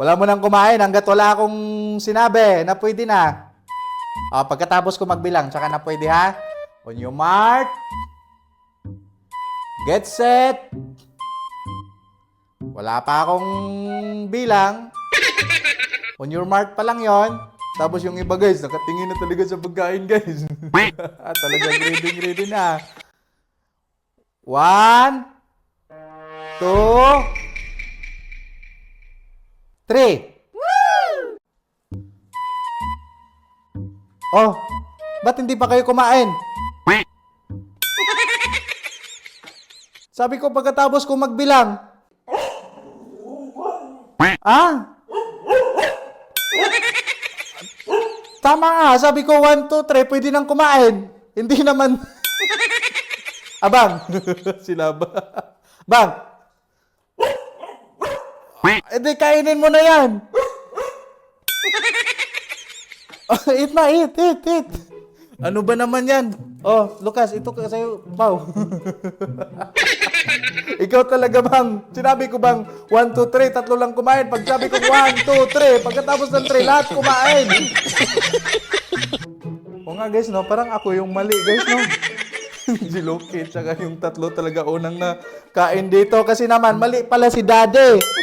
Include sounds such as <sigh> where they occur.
Wala mo nang kumain hanggat wala akong sinabi na pwede na. Ah, pagkatapos ko magbilang, tsaka na pwede ha. On your mark. Get set. Wala pa akong bilang. On your mark pa lang yon. Tapos yung iba guys, nakatingin na talaga sa pagkain guys. <laughs> Talagang ready ready na. One, two, three. Oh, ba't hindi pa kayo kumain? Sabi ko pagkatapos ko magbilang. Ah? Tama nga, sabi ko 1, 2, 3, pwede nang kumain. Hindi naman... Abang, <laughs> sila ba? Bang! Eh di kainin mo na yan. <laughs> Oh, eat na, eat, eat, eat. Ano ba naman yan? Oh, Lucas, ito ka sa'yo, Pau. <laughs> Ikaw talaga bang, sinabi ko bang 1, 2, 3, tatlo lang kumain. Pag sabi ko 1, 2, 3, pagkatapos ng 3, lahat kumain. <laughs> o nga guys, no, parang ako yung mali guys, no. si Loki, tsaka yung tatlo talaga unang na kain dito. Kasi naman, mali pala si Daddy.